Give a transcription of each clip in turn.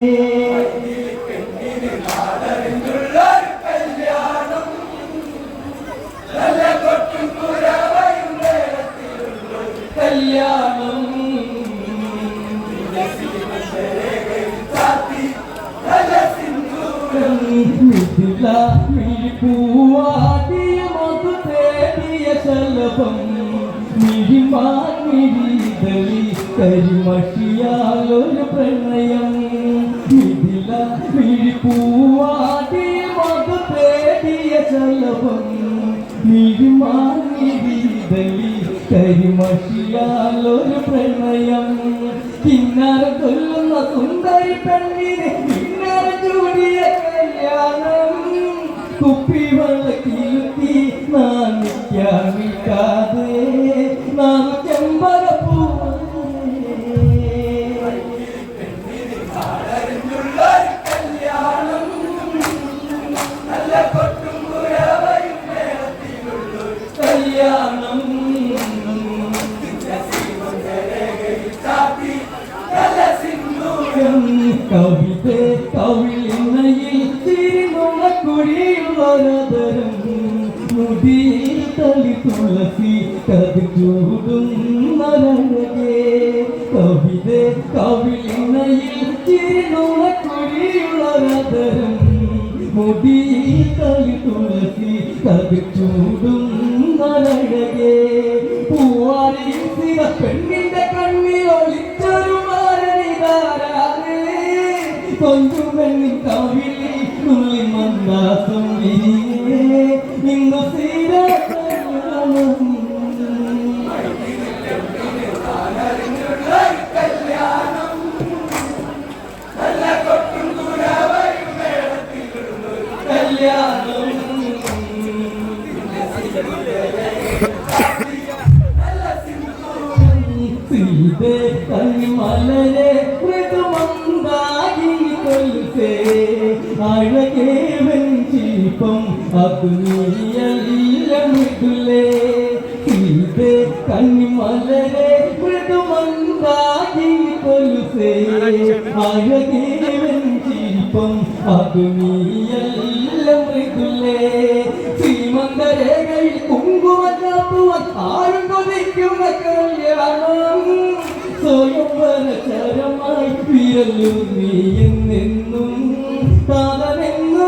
കല്യാണം കരിമഷിയാലൊരു പ്രണയം മിഥില മിഴിപ്പൂവാതി മധു തേടിയ ചലവം മിഴിമാൻ മിഴിതളി കരിമഷിയാലൊരു പ്രണയം കിന്നാര കൊല്ലുന്ന സുന്ദരി പെണ്ണിന് കിന്നാര ചൂടിയ കല്യാണം കുപ്പി വെള്ളക്കിലുത്തി കവിത കവിളിനയിൽ തിരുനുണക്കുഴിയുള്ളതരം മുടിയിൽ തളി തുളസി കത് ചൂടും നരകേ കവിത കവിളിനയിൽ തിരുനുണക്കുഴിയുള്ളതരം മുടിയിൽ തളി തുളസി കത് ചൂടും നരകേ കൊഞ്ചുമെണ്ണി കവിളി തുള്ളി മന്ദാസം വിരിയേ കൊലുസേ. അഴകേ വെഞ്ചിപ്പം അതു നീയല്ല മൃദുലേ. ശ്രീമന്തരേഖയിൽ കുങ്കുമ കാത്തുവാൻ ആരും കൊതിക്കുന്ന കല്യാണം. ചരമായി നീ എന്നെന്നും താതനെന്നും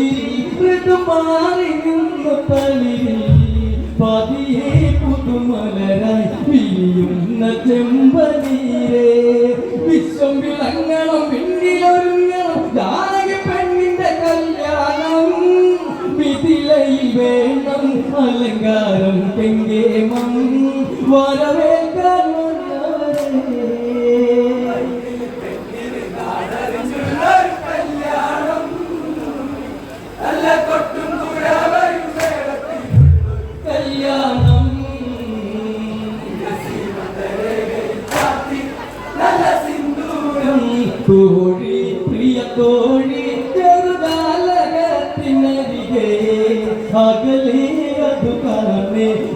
അലങ്കാരം കെങ്കേമം വരവേൽക്കാൻ വന്നവരേ.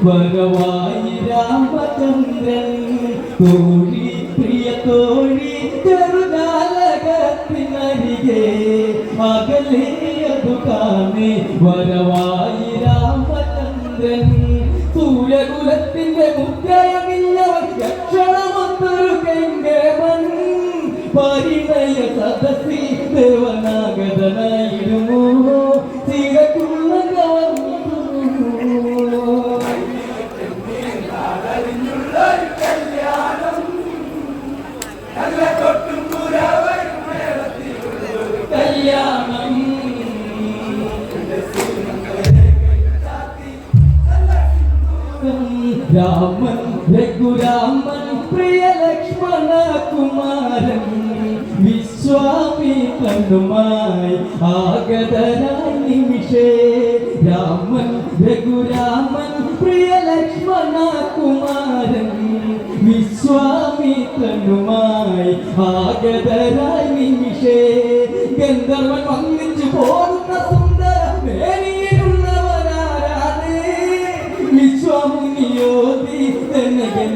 വരവായി രാമചന്ദ്രൻ തോഴി പ്രിയ തോഴി ചെറുതാലകത്തിനരികെ അകലെ അതു കാണെ വരവായി രാമചന്ദ്രൻ. സൂര്യകുലത്തിന്റെ മുദ്രയമില്ലവൻ ലക്ഷണമൊത്തൊരു കെങ്കേവൻ. പരിണയ സദസ്സി ദേവനാഗതനായിടുമോ രാമൻ രഘുരാമൻ പ്രിയ ലക്ഷ്മണ കുമാരൻ വിശ്വാമിത്രനുമായി ആഗതരായി നിമിഷേ. രാമൻ രഘുരാമൻ പ്രിയ ലക്ഷ്മണ കുമാരൻ വിശ്വാമിത്രനുമായി ആഗതരായി നിമിഷേ. ഗന്ധർവൻ വന്നിച്ചു പോകുന്ന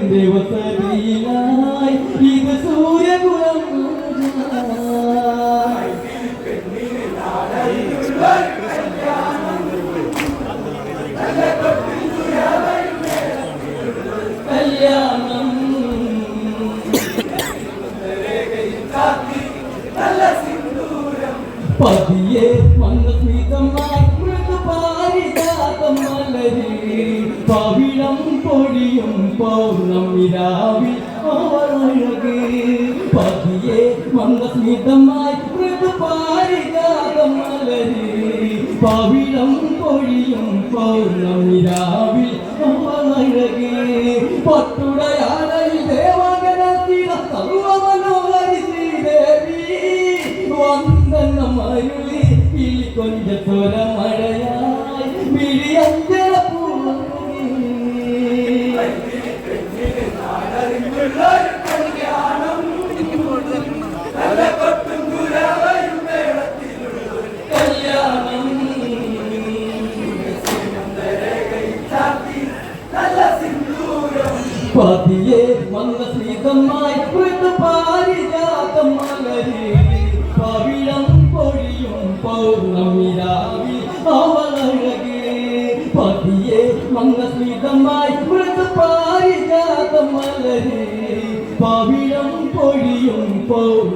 തനകന്റെ വസതിയിലായി ഇത് പൗർണമിരാവിൽ അവളഴക് പതിയെ മന്ദസ്മിതമായി മൃദുപാരിജാതം മലരി. പവിഴം പൊഴിയും പൗർണമിരാവിൽ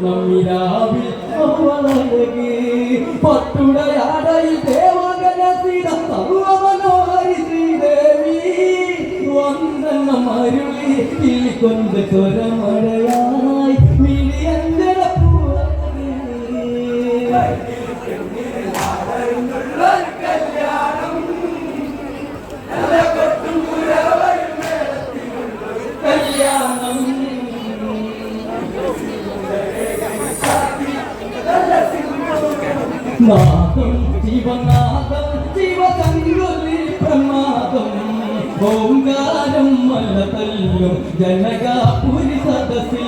പൗർണമിരാവിൽ അവളഴകേ പട്ടുടയാടയിൽ ദേവഗണസിത സർവമനോഹരി ശ്രീദേവി. വന്ദനം നാദം ശിവനാദം ശിവസംഗുലി പ്രമാദം. ഓങ്കാരം മലതല്ലും ജനകാപുരി സദസി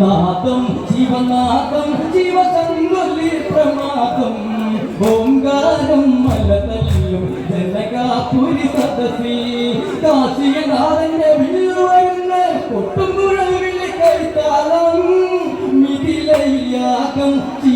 നാദം ശിവനാദം ശിവസംഗുലി പ്രമാദം. ഓങ്കാരം മലതല്ലും ജനകാപുരി സദസി കാശിയനാഥന്റെ വില്ലുവരുന്ന കൊട്ടുംകുഴൽ വിളിക്കൈത്താളം മിഥിലയാകം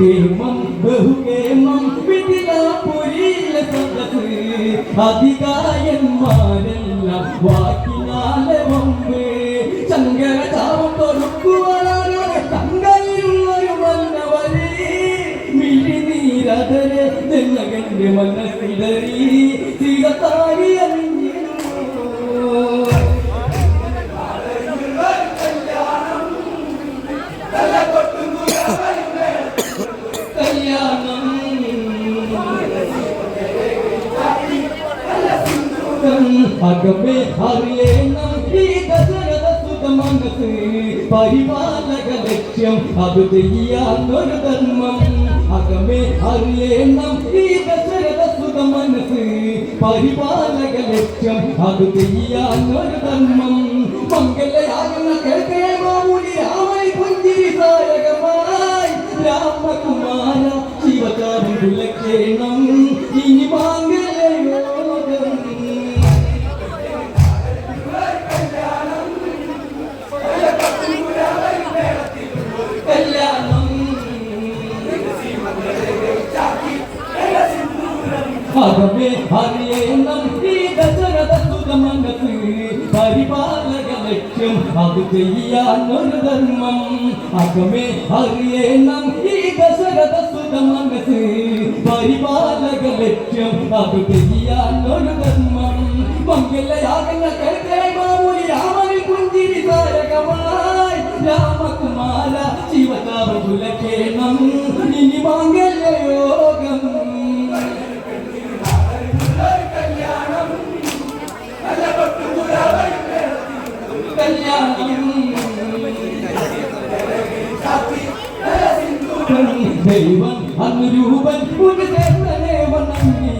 വമ്പേ കേമം ബഹുകേമം മിഥിലാപുരിയിലെ സദസ് അധികായന്മാരെല്ലാം വാക്കിനാലെ വമ്പേ ശങ്കര ചാവം തൊടുക്കുവാനാണ് തങ്കയിലുള്ളൊരു വന്നവരേ മിഴിനീരതരെ ജനകന്റെ മനസ്സിടറി ചിരതാരി പരിപാലക ലക്ഷ്യം അത് ചെയ്യാന്നൊരു ധർമ്മം. അകമേ അറിയണം ഈ ദശരഥ സുഖ മനസ്സ് പരിപാലക ലക്ഷ്യം അത് ചെയ്യാന്നൊരു ധർമ്മം. മംഗലയാകുന്ന കേൾക്കേ മാമൂലി രാമണി പുഞ്ചിരി സാരകമായി രാമകുമാര ശിവചാരം വിളക്കേണം. ഇനി മാംഗലയോഗം അകമേ അറിയണം ഈ ദശരഥ സുത മനസ്സ് പരിപാലക ലക്ഷ്യം അത് ചെയ്യാനൊരു ധർമ്മം. അകമേ അറിയണം ഈ ദശരഥ സുത മനസ്സ് പരിപാലക ലക്ഷ്യം അത് ചെയ്യാനൊരു ധർമ്മം. മംഗലയാഗങ്ങൾ കേൾക്കേ മാമൂലി രാമനിൽ പുഞ്ചിരി താരകമായി രാമകുമാര ശിവതാപ കുലക്കേണം ഇനി മംഗലയോഗം ദൈവം അനുരൂപൻ പുരുഷനെ വണങ്ങി.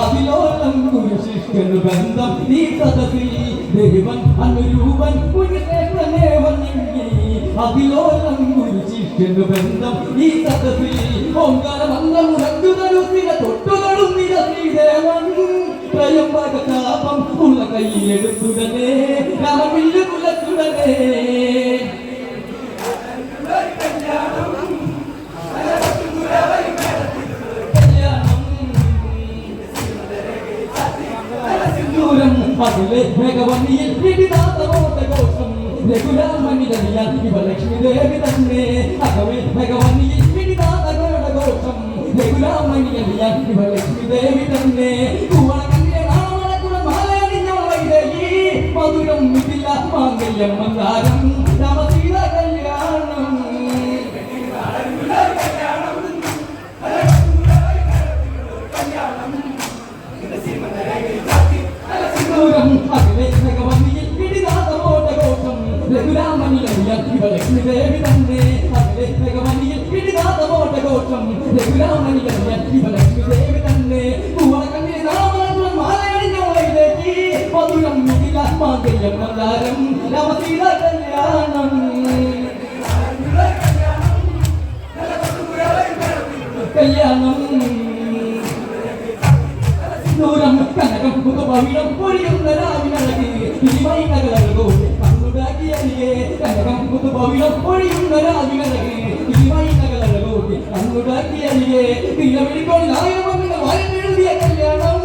അതിലോലം ഗുരുശിഷ്യനു ബന്ധം നീ സദസ്സിൽ. ദൈവൻ അനുരൂപൻ പുരുഷനെ വണങ്ങി. അതിലോലം ഗുരുശിഷ്യനു ബന്ധം നീ സദസ്സിൽ. ഓങ്കാര മന്ദം മുടക്കുതരുത്തിന തൊട്ടുകളും നിരശ്രീദേവൻ പ്രയംബകതാപം ഉള്ള കൈയിലെടുത്തുടനെ രാമവില്ലു കുലത്തുടനെ. അതിലെ മേഘവന്നിയിൽ പിടിതാതമോട്ടഘോഷം രഘുരാമനിതനിയാൽ ശിവലക്ഷ്മി ദേവി തന്നെ. അകമേ മേഘവന്നിയിൽ പിടിതാതഘോഷം രഘുരാമനിതനിയാൽ ശിവലക്ഷ്മി ദേവി തന്നെ. മധുരം മിഥില മാംഗല്യം മന്ദാരം. കനകം മുഖപവിടം പൊഴിയുന്ന രാവിനഴക് തിരുമൈ നഗരകോ കണ്ണുടാക്കിയരികെ തിരവിളിക്കോളിൽ ആയിരം വന്നിട്ട് വരനെഴുതിയ കല്യാണം